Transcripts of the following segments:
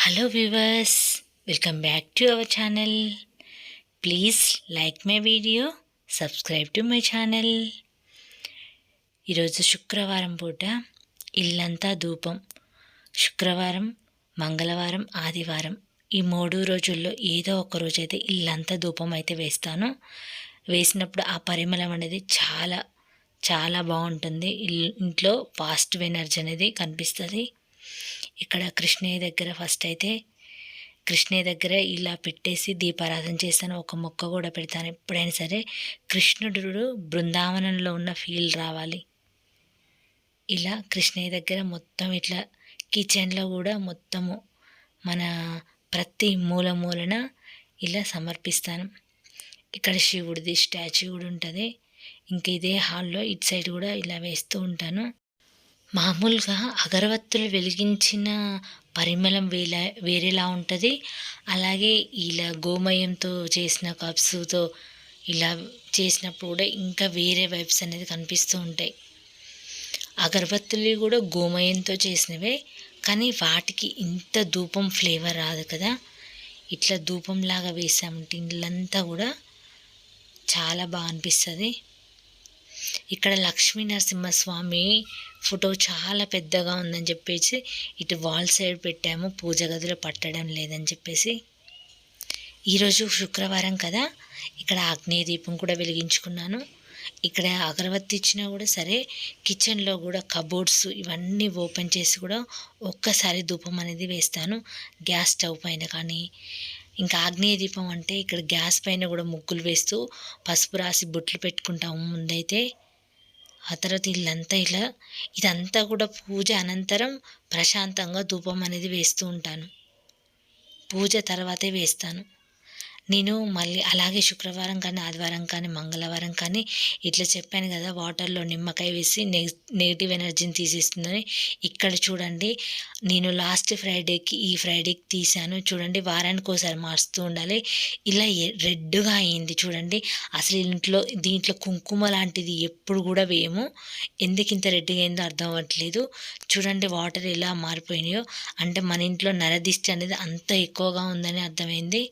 Hello viewers welcome back to our channel please like my video subscribe to my channel ఈరోజు శుక్రవారం పూట ఇల్లంతా ధూపం. శుక్రవారం మంగళవారం ఆదివారం ఈ మూడు రోజుల్లో ఏదో ఒక రోజు అయితే ఇల్లంతా ధూపం అయితే వేస్తాను. వేసినప్పుడు ఆ పరిమళం అనేది చాలా చాలా బాగుంటుంది. ఇల్- ఇంట్లో పాజిటివ్ ఎనర్జీ అనేది కనిపిస్తుంది. ఇక్కడ కృష్ణయ్య దగ్గర ఫస్ట్ అయితే కృష్ణయ్య దగ్గర ఇలా పెట్టేసి దీపారాధన చేస్తాను. ఒక మొక్క కూడా పెడతాను. ఎప్పుడైనా సరే కృష్ణుడు బృందావనంలో ఉన్న ఫీల్ రావాలి. ఇలా కృష్ణయ్య దగ్గర మొత్తం ఇట్లా కిచెన్లో కూడా మొత్తము మన ప్రతి మూల మూలన ఇలా సమర్పిస్తాను. ఇక్కడ శివుడిది స్టాచ్యూ కూడా ఉంటుంది. ఇంకా ఇదే హాల్లో ఇటు సైడ్ కూడా ఇలా వేస్తూ ఉంటాను. మామూలుగా అగరవత్తులు వెలిగించిన పరిమళం వేలా వేరేలా ఉంటుంది. అలాగే ఇలా గోమయంతో చేసిన కప్స్తో ఇలా చేసినప్పుడు కూడా ఇంకా వేరే వైబ్స్ అనేది కనిపిస్తూ ఉంటాయి. అగరబత్తులు కూడా గోమయంతో చేసినవే కానీ వాటికి ఇంత ధూపం ఫ్లేవర్ రాదు కదా. ఇట్లా ధూపంలాగా వేసామంటే ఇళ్ళంతా కూడా చాలా బాగా అనిపిస్తుంది. ఇక్కడ లక్ష్మీ నరసింహస్వామి ఫోటో చాలా పెద్దగా ఉందని చెప్పేసి ఇటు వాల్ సైడ్ పెట్టాము. పూజ గదిలో పట్టడం లేదని చెప్పేసి. ఈరోజు శుక్రవారం కదా. ఇక్కడ ఆగ్నేయ దీపం కూడా వెలిగించుకున్నాను. ఇక్కడ అగరబత్తి ఇచ్చినా కూడా సరే కిచెన్లో కూడా కబోర్డ్స్ ఇవన్నీ ఓపెన్ చేసి కూడా ఒక్కసారి ధూపం అనేది వేస్తాను. గ్యాస్ స్టవ్ పైన కానీ ఇంకా ఆగ్నేయ దీపం అంటే ఇక్కడ గ్యాస్ పైన కూడా ముగ్గులు వేస్తూ పసుపు రాసి బొట్లు పెట్టుకుంటాము ముందైతే. ఆ తర్వాత ఇల్లంతా ఇలా ఇదంతా కూడా పూజ అనంతరం ప్రశాంతంగా ధూపం అనేది వేస్తూ ఉంటాను. పూజ తర్వాతే వేస్తాను. నేను మళ్ళీ అలాగే శుక్రవారం కానీ ఆదివారం కానీ మంగళవారం కానీ ఇట్లా చెప్పాను కదా వాటర్లో నిమ్మకాయ వేసి నెగిటివ్ ఎనర్జీని తీసేస్తుందని. ఇక్కడ చూడండి నేను లాస్ట్ ఫ్రైడేకి ఈ ఫ్రైడేకి తీశాను. చూడండి వారానికి ఒకసారి మారుస్తూ ఉండాలి. ఇలా రెడ్గా అయింది చూడండి. అసలు ఇంట్లో దీంట్లో కుంకుమ లాంటిది ఎప్పుడు కూడా వేయము. ఎందుకు ఇంత రెడ్గా అయిందో అర్థం అవ్వట్లేదు. చూడండి వాటర్ ఎలా మారిపోయినాయో. అంటే మన ఇంట్లో నరదిష్టి అనేది అంత ఎక్కువగా ఉందని అర్థమైంది.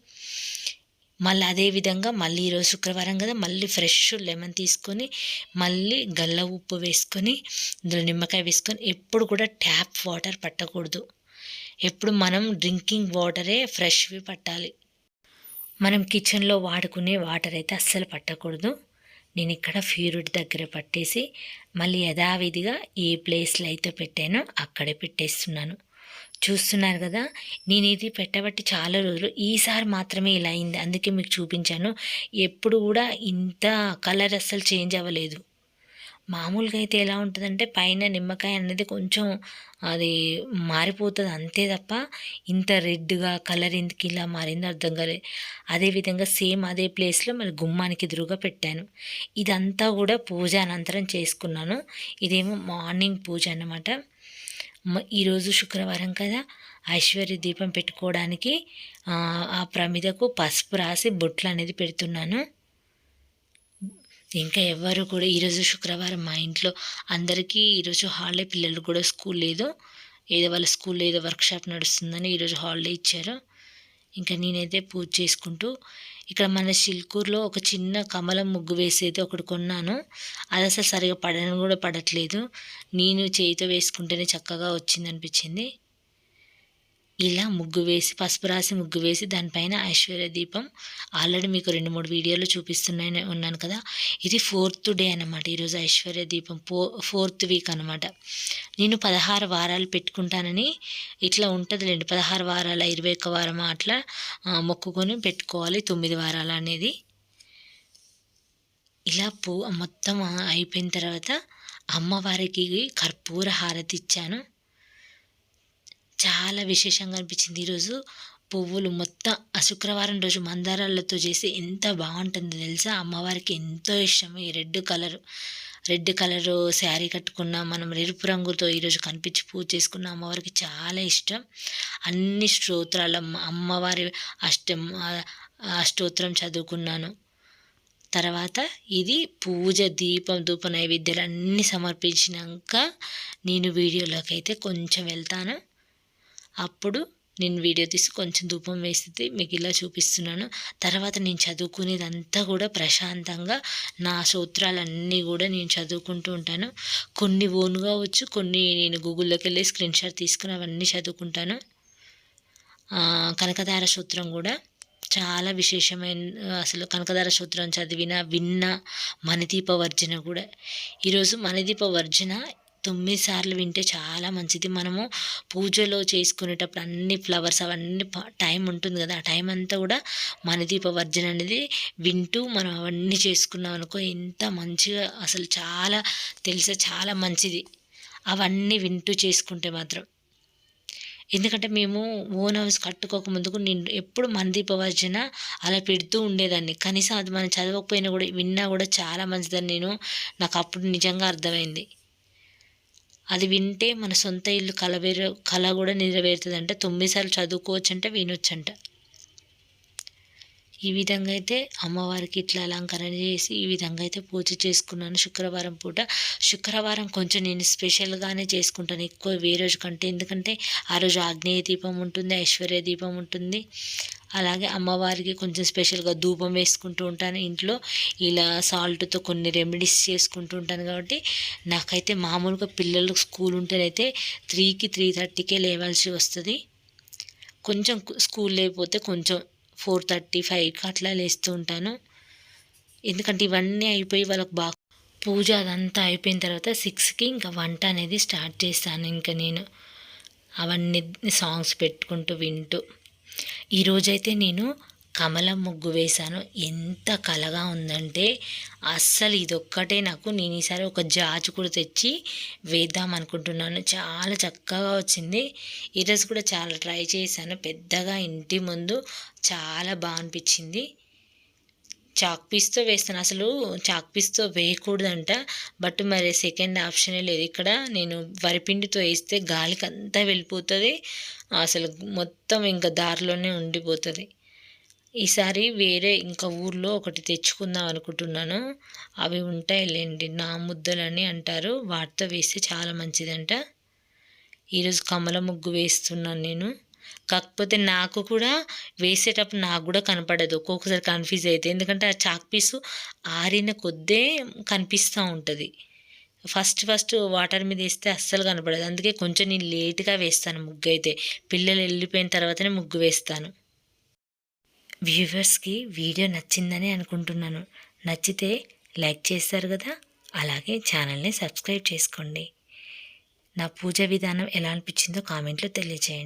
మళ్ళీ అదే విధంగా మళ్ళీ ఈరోజు శుక్రవారం కదా మళ్ళీ ఫ్రెష్ లెమన్ తీసుకొని మళ్ళీ గల్ల ఉప్పు వేసుకొని ఇందులో నిమ్మకాయ వేసుకొని ఎప్పుడు కూడా ట్యాప్ వాటర్ పట్టకూడదు. ఎప్పుడు మనం డ్రింకింగ్ వాటరే ఫ్రెష్వి పట్టాలి. మనం కిచెన్లో వాడుకునే వాటర్ అయితే అస్సలు పట్టకూడదు. నేను ఇక్కడ ఫ్యూరిడ్ దగ్గర పట్టేసి మళ్ళీ యథావిధిగా ఏ ప్లేస్లో అయితే పెట్టానో అక్కడే పెట్టేస్తున్నాను. చూస్తున్నారు కదా నేను ఇది పెట్టబట్టి చాలా రోజులు ఈసారి మాత్రమే ఇలా అయింది. అందుకే మీకు చూపించాను. ఎప్పుడు కూడా ఇంత కలర్ అస్సలు చేంజ్ అవ్వలేదు. మామూలుగా అయితే ఎలా ఉంటుందంటే పైన నిమ్మకాయ అనేది కొంచెం అది మారిపోతుంది అంతే తప్ప ఇంత రెడ్గా కలర్ ఎందుకు ఇలా మారిందో అర్థం కాలేదు అదేవిధంగా సేమ్ అదే ప్లేస్లో మళ్ళీ గుమ్మానికి ఎదురుగా పెట్టాను. ఇదంతా కూడా పూజ అనంతరం చేసుకున్నాను. ఇదేమో మార్నింగ్ పూజ అన్నమాట. ఈరోజు శుక్రవారం కదా? ఐశ్వర్య దీపం పెట్టుకోవడానికి ఆ, ప్రమిదకు పసుపు రాసి బొట్లు అనేది పెడుతున్నాను. ఇంకా ఎవరు కూడా ఈరోజు శుక్రవారం మా ఇంట్లో అందరికీ ఈరోజు హాలిడే పిల్లలు కూడా స్కూల్ లేదు. ఏదో వాళ్ళ స్కూల్లో ఏదో వర్క్షాప్ నడుస్తుందని ఈరోజు హాలిడే ఇచ్చారు. ఇంకా నేనైతే పూజ చేసుకుంటూ ఇక్కడ మన సిల్కూర్లో ఒక చిన్న కమలం ముగ్గు వేసేది ఒకటి కొన్నాను. అది అసలు సరిగా పడను కూడా పడట్లేదు. నేను చేయితో వేసుకుంటేనే చక్కగా వచ్చింది అనిపించింది ఇలా ముగ్గు వేసి పసుపు రాసి ముగ్గు వేసి దానిపైన ఐశ్వర్య దీపం. ఆల్రెడీ మీకు రెండు మూడు వీడియోలు చూపిస్తున్నాయి ఉన్నాను కదా. ఇది ఫోర్త్ డే అనమాట ఈరోజు ఐశ్వర్య దీపం ఫో ఫోర్త్ వీక్ అనమాట నేను పదహారు వారాలు పెట్టుకుంటానని ఇట్లా ఉంటుందిలేండి. పదహారు వారాల ఇరవై ఒక్క వారమా అట్లా మొక్కుకొని పెట్టుకోవాలి తొమ్మిది వారాలు అనేది. ఇలా పూ మొత్తం అయిపోయిన తర్వాత అమ్మవారికి కర్పూర హారతి ఇచ్చాను. చాలా విశేషంగా అనిపించింది. ఈరోజు పువ్వులు మొత్తం ఆ శుక్రవారం రోజు మందారాలతో చేసి ఎంత బాగుంటుందో తెలుసా? అమ్మవారికి ఎంతో ఇష్టం. ఈ red colour red colour sari కట్టుకున్న మనం ఎరుపు రంగుతో ఈరోజు కనిపించి పూజ చేసుకున్న అమ్మవారికి చాలా ఇష్టం. అన్ని స్తోత్రాలు అమ్మవారి అష్టం ఆ స్తోత్రం చదువుకున్నాను. తర్వాత ఇది పూజ దీపం ధూప నైవేద్యాలు అన్నీ సమర్పించినాక నేను వీడియోలోకి అయితే కొంచెం వెళ్తాను. అప్పుడు నేను వీడియో తీసి కొంచెం ధూపం వేస్తే మీకు ఇలా చూపిస్తున్నాను. తర్వాత నేను చదువుకునేదంతా కూడా ప్రశాంతంగా నా సూత్రాలన్నీ కూడా నేను చదువుకుంటూ ఉంటాను. కొన్ని ఓన్గా వచ్చు కొన్ని నేను గూగుల్లోకి వెళ్ళి స్క్రీన్ షాట్ తీసుకుని అవన్నీ చదువుకుంటాను. కనకదార సూత్రం కూడా చాలా విశేషమైన అసలు కనకదార సూత్రం చదివిన విన్న మణిదీప వర్జన కూడా. ఈరోజు మణిదీప వర్జన తొమ్మిది సార్లు వింటే చాలా మంచిది. మనము పూజలో చేసుకునేటప్పుడు అన్ని ఫ్లవర్స్ అవన్నీ టైం ఉంటుంది కదా. ఆ టైం అంతా కూడా మణిదీప వర్జన అనేది వింటూ మనం అవన్నీ చేసుకున్నాం అనుకో ఎంత మంచిగా అసలు చాలా తెలిసే చాలా మంచిది. అవన్నీ వింటూ చేసుకుంటే మాత్రం. ఎందుకంటే మేము ఓన్ హౌస్ కట్టుకోక ముందుకు నేను ఎప్పుడు మందీపవర్జన అలా పెడుతూ ఉండేదాన్ని. కనీసం అది మనం చదవకపోయినా కూడా విన్నా కూడా చాలా మంచిదని నేను నాకు అప్పుడు నిజంగా అర్థమైంది. అది వింటే మన సొంత ఇల్లు కలవేరు కళ కూడా నెరవేరుతుంది అంటే తొమ్మిది సార్లు చదువుకోవచ్చు అంటే వినొచ్చంట. ఈ విధంగా అయితే అమ్మవారికి ఇట్లా అలంకరణ చేసి ఈ విధంగా అయితే పూజ చేసుకున్నాను శుక్రవారం పూట. శుక్రవారం కొంచెం నేను స్పెషల్గానే చేసుకుంటాను ఎక్కువ వేరే రోజు కంటే. ఎందుకంటే ఆ రోజు ఆగ్నేయ దీపం ఉంటుంది ఐశ్వర్య దీపం ఉంటుంది. అలాగే అమ్మవారికి కొంచెం స్పెషల్గా ధూపం వేసుకుంటూ ఉంటాను ఇంట్లో. ఇలా సాల్ట్తో కొన్ని రెమెడీస్ చేసుకుంటూ ఉంటాను కాబట్టి నాకైతే మామూలుగా పిల్లలు స్కూల్ ఉంటేనైతే త్రీకి త్రీ థర్టీకే లేవాల్సి వస్తుంది. కొంచెం స్కూల్ లేకపోతే కొంచెం ఫోర్ థర్టీ ఫైవ్కి అట్లా లేస్తూ ఉంటాను. ఎందుకంటే ఇవన్నీ అయిపోయి వాళ్ళకి బాగా పూజ అదంతా అయిపోయిన తర్వాత సిక్స్కి ఇంకా వంట అనేది స్టార్ట్ చేస్తాను ఇంకా నేను. అవన్నీ సాంగ్స్ పెట్టుకుంటూ వింటూ. ఈరోజైతే నేను కమలం ముగ్గు వేశాను. ఎంత కలగా ఉందంటే అస్సలు ఇదొక్కటే నాకు. నేను ఈసారి ఒక జాజు కూడా తెచ్చి వేద్దాం అనుకుంటున్నాను. చాలా చక్కగా వచ్చింది. ఈరోజు కూడా చాలా ట్రై చేశాను. పెద్దగా ఇంటి ముందు చాలా బాగా అనిపించింది. చాక్ పీస్తో వేస్తాను. అసలు చాక్ పీస్తో వేయకూడదంట. బట్ మరి సెకండ్ ఆప్షనే లేదు. ఇక్కడ నేను వరిపిండితో వేస్తే గాలికి అంతా వెళ్ళిపోతుంది. అసలు మొత్తం ఇంకా దారిలోనే ఉండిపోతుంది. ఈసారి వేరే ఇంకా ఊర్లో ఒకటి తెచ్చుకుందాం అనుకుంటున్నాను. అవి ఉంటాయిలేండి. నా ముద్దలని అంటారు. వాటితో వేస్తే చాలా మంచిదంట. ఈరోజు కమల ముగ్గు వేస్తున్నాను నేను. కాకపోతే నాకు కూడా వేసేటప్పుడు నాకు కూడా కనపడదు. ఒక్కొక్కసారి కన్ఫ్యూజ్ అయితే ఎందుకంటే ఆ చాక్ పీసు ఆరిన కొద్దే కనిపిస్తూ ఉంటుంది. ఫస్ట్ ఫస్ట్ వాటర్ మీద వేస్తే అస్సలు కనపడదు. అందుకే కొంచెం నేను లేట్గా వేస్తాను ముగ్గు అయితే. పిల్లలు వెళ్ళిపోయిన తర్వాతనే ముగ్గు వేస్తాను. వ్యూవర్స్కి వీడియో నచ్చిందని అనుకుంటున్నాను. నచ్చితే లైక్ చేస్తారు కదా? అలాగే ఛానల్ని సబ్స్క్రైబ్ చేసుకోండి. నా పూజ విధానం ఎలా అనిపించిందో కామెంట్లో తెలియచేయండి.